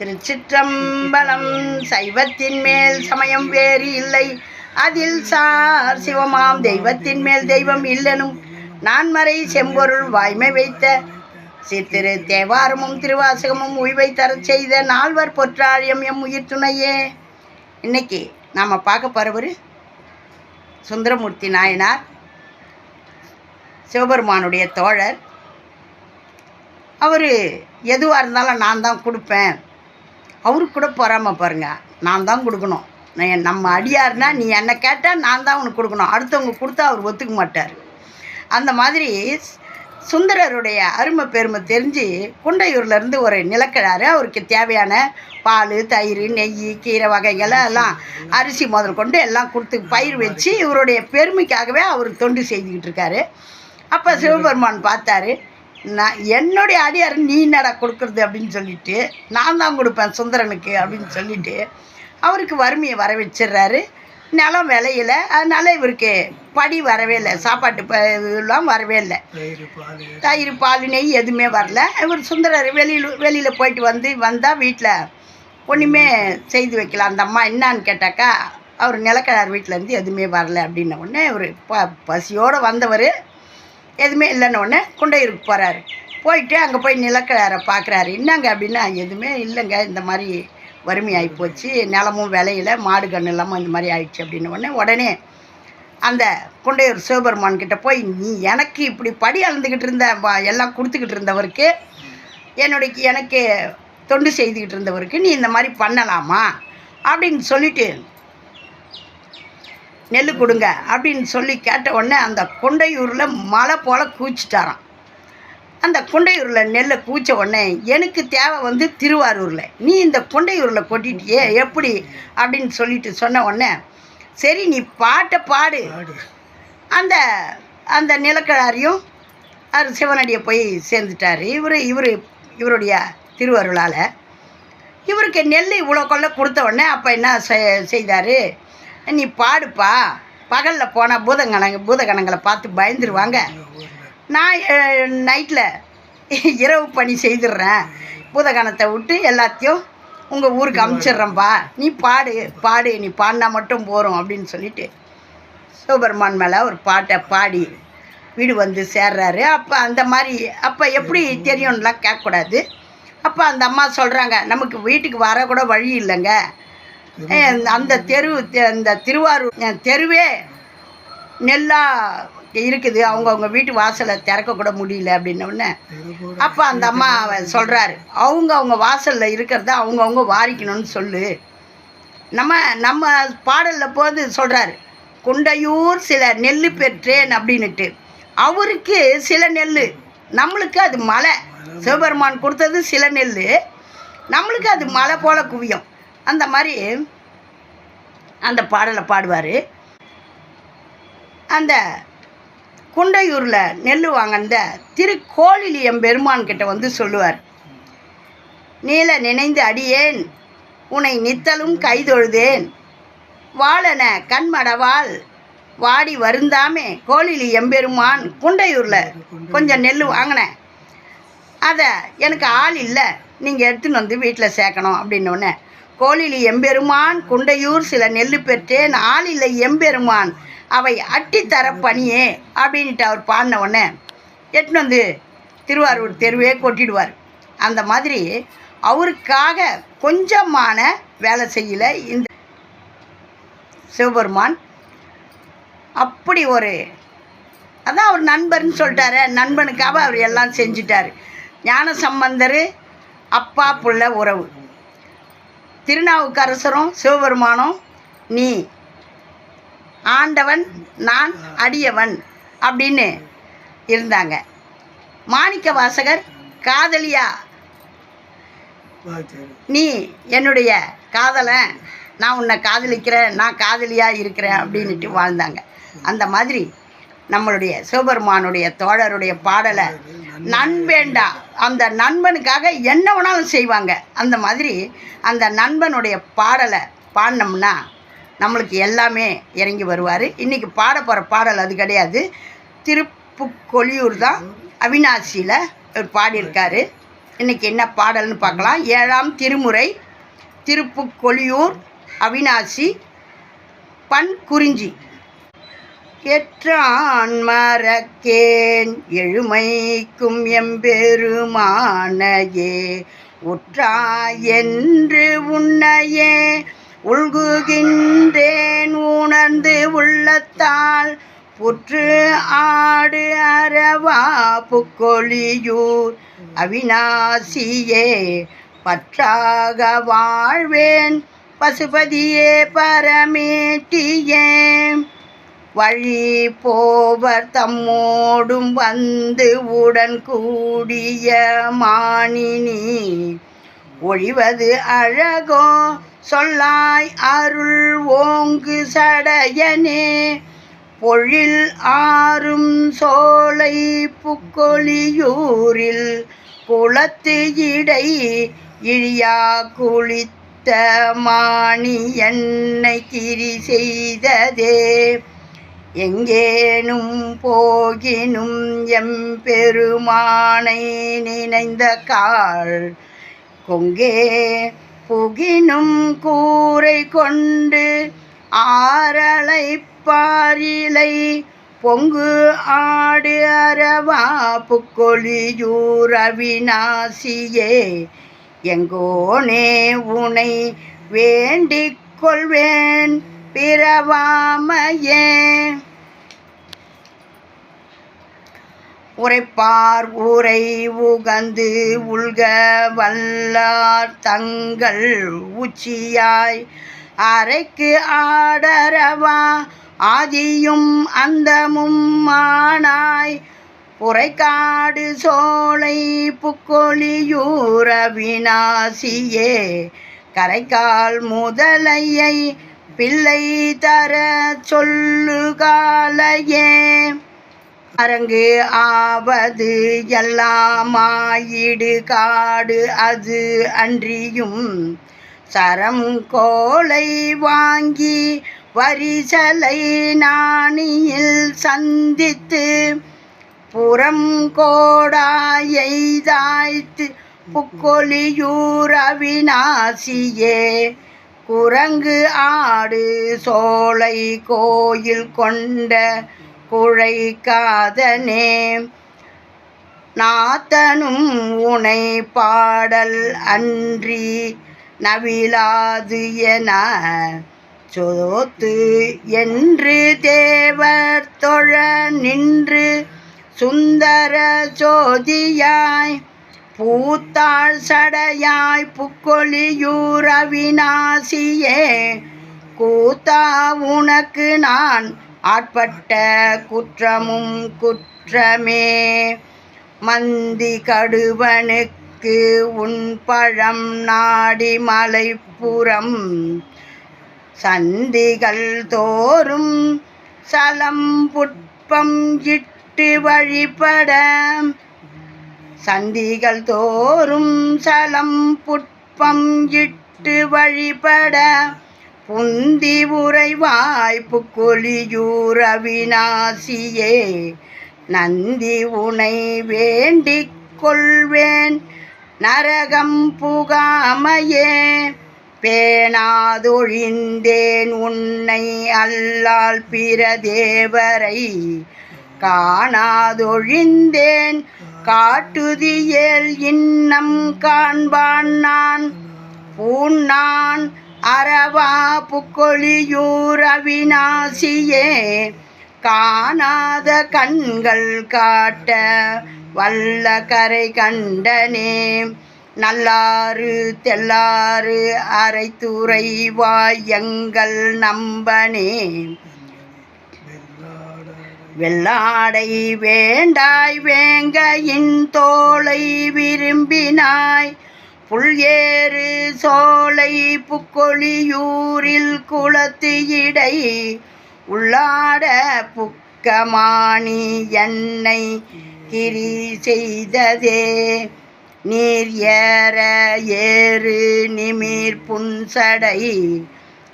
திருச்சிற்றம்பலம் சைவத்தின் மேல் சமயம் வேறு இல்லை. அதில் சார் சிவமாம் தெய்வத்தின் மேல் தெய்வம் இல்லனும் நான்மறை செம்பொருள் வாய்மை வைத்த சித்திரு தேவாரமும் திருவாசகமும் உய்வை தரச் செய்த நால்வர் பொற்றாழியம் எம் உயிர் துணையே. இன்னைக்கு நாம் பார்க்க போகிறவர் சுந்தரமூர்த்தி நாயனார் சிவபெருமானுடைய தோழர். அவர் எதுவாக இருந்தாலும் நான் தான் கொடுப்பேன். அவருக்கு கூட பொறாம பாருங்கள் நான் தான் கொடுக்கணும். நான் நம்ம அடியார்னா நீ என்னை கேட்டால் நான் தான் உனக்கு கொடுக்கணும். அடுத்தவங்க கொடுத்தா அவர் ஒத்துக்க மாட்டார். அந்த மாதிரி சுந்தரருடைய அருமை பெருமை தெரிஞ்சு குண்டையூர்லேருந்து ஒரு நிலக்கிழாரு அவருக்கு தேவையான பால் தயிர் நெய் கீரை வகைகள் எல்லாம் அரிசி முதல் கொண்டு எல்லாம் கொடுத்து பயிர் வச்சு இவருடைய பெருமைக்காகவே அவர் தொண்டு செய்துக்கிட்டு இருக்காரு. அப்போ சிவபெருமான் பார்த்தாரு. நான் என்னுடைய அடியார் நீ என்னடா கொடுக்குறது அப்படின்னு சொல்லிட்டு நான் தான் கொடுப்பேன் சுந்தரனுக்கு அப்படின்னு சொல்லிட்டு அவருக்கு வறுமையை வர வச்சிடுறாரு நிலம் விளையில. அதனால இவருக்கு படி வரவே இல்லை. சாப்பாட்டு ப இதெல்லாம் வரவே இல்லை. தயிர் பால். நெய் எதுவுமே வரல. இவர் சுந்தரர் வெளியில் வெளியில் போயிட்டு வந்து வந்தால் வீட்டில் ஒன்றுமே செய்து வைக்கல. அந்த அம்மா என்னான்னு கேட்டாக்கா அவர் நிலக்கடார் வீட்டிலேருந்து எதுவுமே வரல அப்படின்ன உடனே இவர் ப பசியோடு வந்தவர். எதுவுமே இல்லைன்னொடனே குண்டையூருக்கு போகிறாரு போயிட்டு அங்கே போய் நிலக்கிழார பார்க்குறாரு என்னங்க அப்படின்னா எதுவுமே இல்லைங்க. இந்த மாதிரி வறுமையாகி போச்சு. நிலமும் விளையில. மாடு கன்று இல்லாமல் இந்த மாதிரி ஆயிடுச்சு அப்படின்ன உடனே உடனே அந்த குண்டையூர் சிவபெருமான் கிட்டே போய் நீ எனக்கு இப்படி படி அளந்துக்கிட்டு இருந்த எல்லாம் கொடுத்துக்கிட்டு இருந்தவருக்கு என்னுடைய எனக்கு தொண்டு செய்துக்கிட்டு இருந்தவருக்கு நீ இந்த மாதிரி பண்ணலாமா? அப்படின்னு சொல்லிட்டு நெல் கொடுங்க அப்படின்னு சொல்லி கேட்ட உடனே அந்த குண்டையூரில் மலை போல் கூச்சிட்டாராம். அந்த குண்டையூரில் நெல்லை கூச்ச உடனே எனக்கு தேவை வந்து திருவாரூரில். நீ இந்த குண்டையூரில் கொட்டிட்டியே எப்படி? அப்படின்னு சொல்லிட்டு சொன்ன உடனே சரி நீ பாட்டை பாடு. அந்த அந்த நிலக்கிழாரையும் அவர் சிவனடியை போய் சேர்ந்துட்டார். இவர் இவர் இவருடைய திருவருளால். இவருக்கு நெல் இவ்வளோ கொள்ள கொடுத்த உடனே அப்போ என்ன செய்தார்? நீ பாடுப்பா. பகலில் போனால் பூதங்கணங்க பூதகணங்களை பார்த்து பயந்துருவாங்க. நான் நைட்டில் இரவு பணி செய்துடுறேன் பூதகணத்தை விட்டு எல்லாத்தையும் உங்கள் ஊருக்கு அமுச்சிடுறேன்ப்பா நீ பாடு பாடு. நீ பாடினா மட்டும் போகிறோம் அப்படின்னு சொல்லிட்டு சூப்பர்மான் மேலே ஒரு பாட்டை பாடி வீடு வந்து சேர்றாரு. அப்போ அந்த மாதிரி அப்போ எப்படி தெரியும்லாம் கேட்கக்கூடாது. அப்போ அந்த அம்மா சொல்கிறாங்க நமக்கு வீட்டுக்கு வரக்கூட வழி இல்லைங்க. அந்த தெரு தெ- இந்த திருவாரூர் தெருவே நெல்லாக இருக்குது. அவங்கவுங்க வீட்டு வாசலை திறக்க கூட முடியல அப்படின்ன உடனே அப்போ அந்த அம்மா சொல்கிறாரு அவங்க அவங்க வாசலில் இருக்கிறத அவங்கவுங்க வாரிக்கணும்னு சொல்லு. நம்ம நம்ம பாடலில் போது சொல்கிறாரு குண்டையூர் சில நெல் பெற்றேன் அப்படின்னுட்டு. அவருக்கு சில நெல் நம்மளுக்கு அது மலை. சிவபெருமான் கொடுத்தது சில நெல் நம்மளுக்கு அது மலை போல் குவியும். அந்த மாதிரி அந்த பாடலை பாடுவார். அந்த குண்டையூரில் நெல் வாங்கின திருக்கோளிலியம் பெருமான்கிட்ட வந்து சொல்லுவார் நீல நினைந்து அடியேன் உன்னை நித்தலும் கைதொழுதேன் வாழன கண்மடவாள் வாடி வருந்தாமே கோழிலி எம்பெருமான் குண்டையூரில் கொஞ்சம் நெல் வாங்கினேன் அதை எனக்கு ஆள் இல்லை நீங்கள் எடுத்துன்னு வந்து வீட்டில் சேர்க்கணும் அப்படின்னோடனே கோழிலி எம்பெருமான் குண்டையூர் சில நெல் பெற்றேன் ஆளில்லை எம்பெருமான் அவை அட்டித்தர பணியே அப்படின்ட்டு அவர் பாடின உடனே எட்டுன்னு வந்து திருவாரூர் தெருவே கொட்டிடுவார். அந்த மாதிரி அவருக்காக கொஞ்சமான வேலை செய்யல இந்த சிவபெருமான். அப்படி ஒரு அதான் அவர் நண்பர்னு சொல்லிட்டாரு. நண்பனுக்காக அவர் எல்லாம் செஞ்சிட்டார். ஞான சம்பந்தர் அப்பா புள்ள உறவு. திருநாவுக்கரசரும் சிவபெருமானும் நீ. ஆண்டவன் நான் அடியவன் அப்படின்னு இருந்தாங்க. மாணிக்க வாசகர் காதலியா? நீ என்னுடைய காதலன் நான் உன்னை காதலிக்கிறேன் நான் காதலியாக இருக்கிறேன் அப்படின்ட்டு வாழ்ந்தாங்க. அந்த மாதிரி நம்மளுடைய சிவபெருமானுடைய தோழருடைய பாடலை நண்பேண்டா அந்த நண்பனுக்காக என்ன வேணாலும் செய்வாங்க. அந்த மாதிரி அந்த நண்பனுடைய பாடலை பாடினோம்னா நம்மளுக்கு எல்லாமே இறங்கி வருவார். இன்றைக்கி பாட போகிற பாடல் அது கிடையாது. திருப்புக்கொழியூர் தான் அவினாசியில் அவர் பாடியிருக்காரு. இன்றைக்கி என்ன பாடல்னு பார்க்கலாம். ஏழாம் திருமுறை திருப்புக்கொழியூர் அவினாசி பண் கெற்றான் மறக்கேன். எழுமைக்கும் எம்பெருமானையே உற்றாய் என்று உன்னையே உள்குகின்றேன். உணர்ந்து உள்ளத்தால் புற்று ஆடு அரவா புக்கொழியூர் அவிநாசியே பற்றாக வாழ்வேன். பசுபதியே பரமேட்டியே. வழி போவர் தம்மோடும் வந்து உடன் கூடிய மானினி. ஒழிவது அழகோ? சொல்லாய் அருள் ஓங்கு சடையனே. பொழில் ஆறும் சோலை புக்கொலியூரில் குளத்து இடை இழியா குளித்த மாணி என்னை கிரி செய்ததே. எங்கேனும் போகினும் எம்பெருமானை நினைந்த கால் கொங்கே புகினும் கூரை கொண்டு ஆரலை பாரிலை பொங்கு ஆடு அரவா புக்கொழியூர் அவிநாசியே எங்கோனே உனை வேண்டிக் கொள்வேன். பிறவாமையே. உரைப்பார் ஊரை உகந்து உள்க வல்லார் தங்கள் உச்சியாய். அரைக்கு ஆடரவா ஆதியும் அந்தமும் மானாய். புரைக்காடு சோலை புக்கொலியூர வினாசியே கரைக்கால் முதலையை பிள்ளை தர சொல்லுகாலையே அரங்கு ஆவது எல்லாமாயிடு காடு அது அன்றியும் சரம் கோலை வாங்கி வரிசலை நாணியில் சந்தித்து புறம் கோடாயைதாய்த்து புக்கொலியூர் அவிநாசியே. குரங்கு ஆடு சோலை கோயில் கொண்ட குழைக்காதனே நாத்தனும் உனை பாடல் அன்றி நவிலாது என சொத்து என்று தேவர் தொழ நின்று சுந்தர ஜோதியாய் பூத்தாள் சடையாய் புக்கொழியூர் அவிநாசியே கூத்தா உனக்கு நான் ஆட்பட்ட குற்றமும் குற்றமே. மந்தி கடுவனுக்கு உன் பழம் நாடி மலைப்புறம். சந்திகள் தோறும் சலம் புட்பம் இட்டு வழிபட. சந்திகள் தோறும் சலம் புட்பம் இட்டு வழிபட புந்தி உறைவாய் கொலியூர் அவிநாசியே நந்தி உனை வேண்டிக் கொள்வேன். நரகம் புகாமையே பேணாதொழிந்தேன் உன்னை அல்லால் பிற தேவரை. காணாதொழிந்தேன் காட்டுதியேல் இன்னம் காண்பான் நான். பூண்ணான் அரவா புக்கொழியூர் அவிநாசியே காணாத கண்கள் காட்ட வல்ல கரை கண்டனே. நல்லாறு தெல்லாறு அரைத்துறைவாய் எங்கள் நம்பனே. வெள்ளாடை வேண்டாய் வேங்கையின் தோளை விரும்பினாய். புல் ஏறு சோலை புக்கொழியூரில் குளத்து இடை. உள்ளாட புக்கமானி என்னை கிரி செய்ததே. நீர் ஏற ஏறு நிமிர் புன்சடை.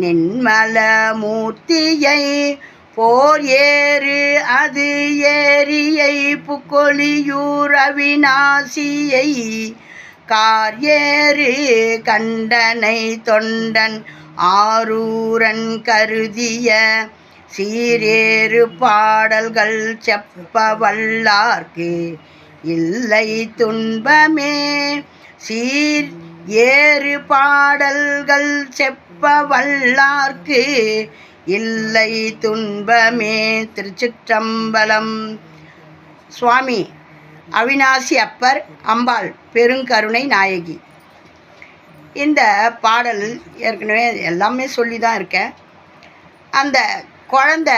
நின்மல மூர்த்தியை போர் ஏறு அது ஏரியை புக்கொழியூர் அவிநாசியை. கார் ஏறு கண்டனை தொண்டன் ஆரூரன் கருதிய சீரேறு பாடல்கள் செப்ப வல்லார்க்கு இல்லை துன்பமே சீர் ஏறு பாடல்கள் செப்ப வல்லார்க்கு இல்லை துன்பமே திருச்சிற்றம்பலம். சுவாமி அவினாசி அப்பர் அம்பாள் பெருங்கருணை நாயகி. இந்த பாடல் ஏற்கனவே எல்லாமே சொல்லி தான் இருக்கேன். அந்த குழந்த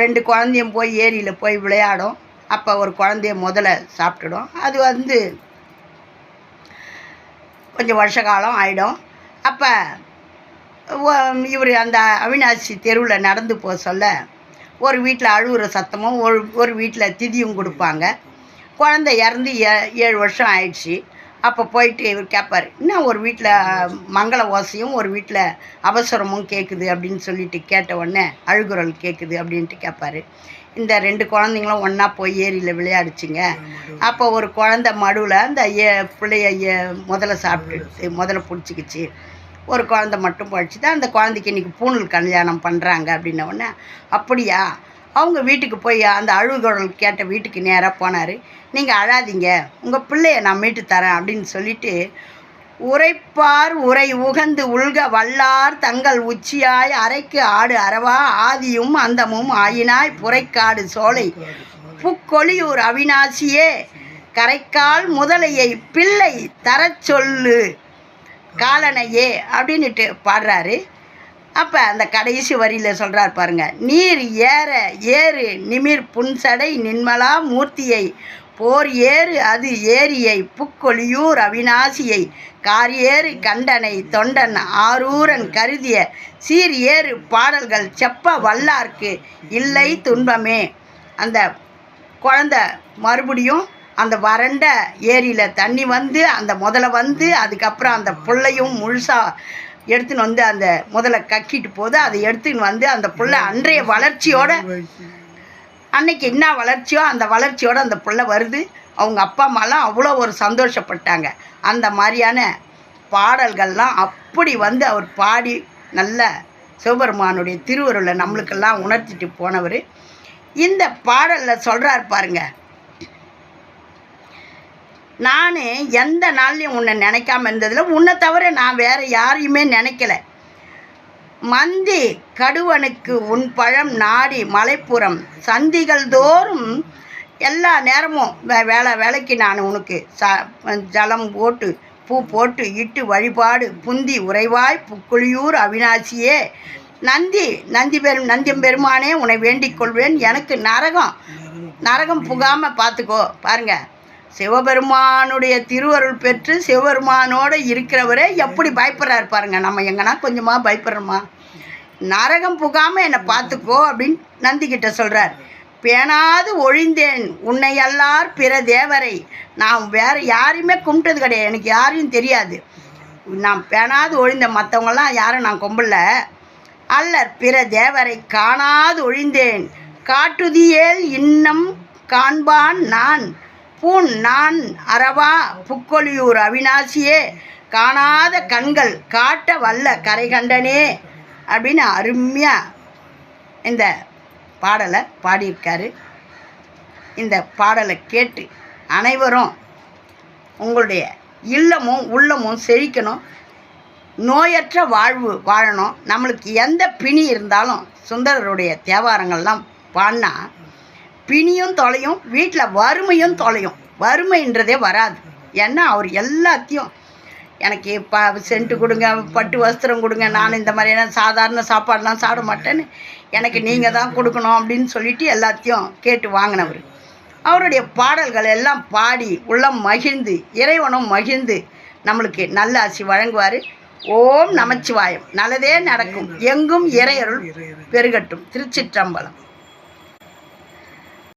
ரெண்டு குழந்தையும் போய் ஏரியில் போய் விளையாடும். அப்போ ஒரு குழந்தைய முதல்ல சாப்பிட்டுடும். அது வந்து கொஞ்சம் வருஷ காலம் ஆகிடும் அப்போ இவர் அந்த அவினாசி தெருவில் நடந்து போக சொல்ல ஒரு வீட்டில் அழுகுற சத்தமும் ஒரு ஒரு வீட்டில் திதியும் கொடுப்பாங்க. குழந்தை இறந்து ஏ ஏழு வருஷம் ஆயிடுச்சு. அப்போ போயிட்டு இவர் கேட்பார் இன்னும் ஒரு வீட்டில் மங்கள ஓசையும் ஒரு வீட்டில் அவசரமும் கேட்குது அப்படின்னு சொல்லிட்டு கேட்ட உடனே அழுகுரல் கேட்குது அப்படின்ட்டு கேட்பாரு இந்த ரெண்டு குழந்தைங்களும் ஒன்றா போய் ஏரியில் விளையாடிச்சிங்க. அப்போ ஒரு குழந்த மடுவில் அந்த ஏ பிள்ளைய ஏ முதல்ல சாப்பிட்டுடுச்சு முதல்ல பிடிச்சிக்கிச்சு. ஒரு குழந்த மட்டும் படிச்சுட்டு அந்த குழந்தைக்கு இன்றைக்கி பூணல் கல்யாணம் பண்ணுறாங்க அப்படின்னோடனே அப்படியா? அவங்க வீட்டுக்கு போய் அந்த அழுகுரல் கேட்ட வீட்டுக்கு நேராக போனார். நீங்கள் அழாதீங்க. உங்கள் பிள்ளைய நான் மீட்டு தரேன் அப்படின்னு சொல்லிட்டு உரைப்பார் உரை உகந்து உள்க வல்லார் தங்கள் உச்சியாய் அரைக்கு ஆடு அறவா ஆதியும் அந்தமும் ஆயினாய் புரைக்காடு சோலை. புக்கொழியூர் அவினாசியே கரைக்கால் முதலையை பிள்ளை தரச் சொல்லு. காலனையே அப்படின்னுட்டு பாடுறாரு. அப்போ அந்த கடைசி வரியில் சொல்கிறார் பாருங்கள் நீர் ஏற ஏறு நிமிர் புன்சடை நின்மலா மூர்த்தியை போர் ஏறு அது ஏரியை புக்கொழியூர் அவிநாசியை காரியேறு ஏறு கண்டனை தொண்டன் ஆரூரன் கருதிய சீர் ஏறு பாடல்கள் செப்ப வல்லார்க்கு இல்லை துன்பமே. அந்த குழந்த மறுபடியும் அந்த வறண்ட ஏரியில் தண்ணி வந்து அந்த முதல்ல வந்து அதுக்கப்புறம் அந்த புள்ளையும் முழுசாக எடுத்துன்னு வந்து அந்த முதல்ல கக்கிட்டு போது அதை எடுத்துன்னு வந்து அந்த புள்ள அன்றைய வளர்ச்சியோட அன்னைக்கு என்ன வளர்ச்சியோ அந்த வளர்ச்சியோட அந்த புள்ள வருது. அவங்க அப்பா அம்மாலாம் அவ்வளோ ஒரு சந்தோஷப்பட்டாங்க. அந்த மாதிரியான பாடல்கள்லாம் அப்படி வந்து அவர் பாடி நல்ல சிவபெருமானுடைய திருவருளை நம்மளுக்கெல்லாம் உணர்த்திட்டு போனவர். இந்த பாடலில் சொல்கிறார் பாருங்கள் நான் எந்த நாள்லையும் உன்னை நினைக்காம இருந்ததில் உன்னை தவிர நான் வேறு யாரையுமே நினைக்கல. மந்தி கடுவனுக்கு உன் பழம் நாடி மலைப்புறம். சந்திகள் தோறும் எல்லா நேரமும் வே வேலை வேலைக்கு நான் உனக்கு. ச ஜலம் போட்டு பூ போட்டு இட்டு வழிபாடு. புந்தி உறைவாய் புக்குழியூர் அவினாசியே. நந்தி நந்தி பெரும் நந்தியம் பெருமானே உன்னை வேண்டிக் கொள்வேன். எனக்கு நரகம் நரகம் புகாமல் பார்த்துக்கோ பாருங்கள் சிவபெருமானுடைய திருவருள் பெற்று சிவபெருமானோடு இருக்கிறவரே எப்படி பயப்படுறாரு பாருங்கள் நம்ம எங்கன்னா கொஞ்சமாக பயப்படுறோமா? நரகம் புகாமல் என்னை பார்த்துக்கோ அப்படின்னு நந்திக்கிட்ட சொல்கிறார் பேணாது ஒழிந்தேன். உன்னை எல்லார் பிற தேவரை. நான் வேற யாரையுமே கும்பிட்டது கிடையாது. எனக்கு யாரையும் தெரியாது. நான் பேணாது ஒழிந்த மற்றவங்களாம் யாரும் நான் கும்பல அல்லர் பிற தேவரை காணாது ஒழிந்தேன். காட்டுதியேல் இன்னம் காண்பான் நான். பூன் நான் அரவா புக்கொலியூர் அவினாசியே காணாத கண்கள் காட்ட வல்ல கரைகண்டனே அப்படின்னு அருமையாக இந்த பாடலை பாடியிருக்காரு. இந்த பாடலை கேட்டு அனைவரும் உங்களுடைய இல்லமும் உள்ளமும் செழிக்கணும். நோயற்ற வாழ்வு வாழணும். நம்மளுக்கு எந்த பிணி இருந்தாலும் சுந்தரருடைய தேவாரங்கள்லாம் பாடினா பிணியும் தொலையும் வீட்டில் வறுமையும் தொலையும். வறுமைன்றதே வராது. ஏன்னா அவர் எல்லாத்தையும் எனக்கு ப சென்ட்டு கொடுங்க பட்டு வஸ்திரம் கொடுங்க நான் இந்த மாதிரியான சாதாரண சாப்பாடெலாம் சாப்பிட மாட்டேன்னு எனக்கு நீங்கள் தான் கொடுக்கணும் அப்படின்னு சொல்லிட்டு எல்லாத்தையும் கேட்டு வாங்கினவர். அவருடைய பாடல்கள் எல்லாம் பாடி உள்ளம் மகிழ்ந்து இறைவனும் மகிழ்ந்து நம்மளுக்கு நல்ல ஆசி வழங்குவார். ஓம் நமச்சிவாயம். நல்லதே நடக்கும். எங்கும் இறையருள் பெருகட்டும். திருச்சிற்றம்பலம்.